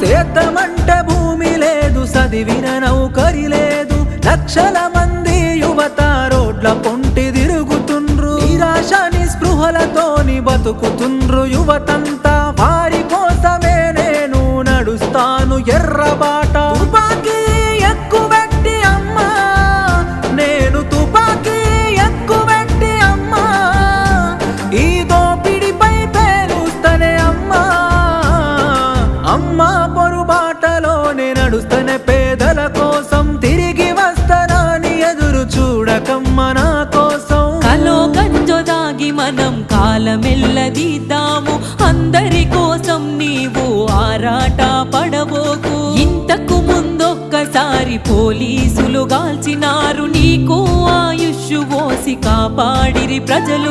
సేద్యమంటే భూమి లేదు చదివిన నౌకరి లేదు. లక్షల మంది యువత రోడ్ల పొంటి తిరుగుతుండ్రు. నిరాశ నిస్పృహలతోని బతుకుతుండ్రు యువతంతా. వారి కోసమే నేను నడుస్తాను ఎర్రబాట పొరుబాటలోనే నడుస్తనే పేదల కోసం తిరిగి వస్తానని ఎదురు చూడకమ్మ నా కోసం? కలో గంజో దాగి మనం కాలమెల్లదీద్దాము. అందరి కోసం నీవు ఆరాట పడబోకు. ఇంతకు ముందొక్కసారి పోలీసులు గాల్చినారు. నీకు ఆయుష్ ఓసి కాపాడిరి ప్రజలు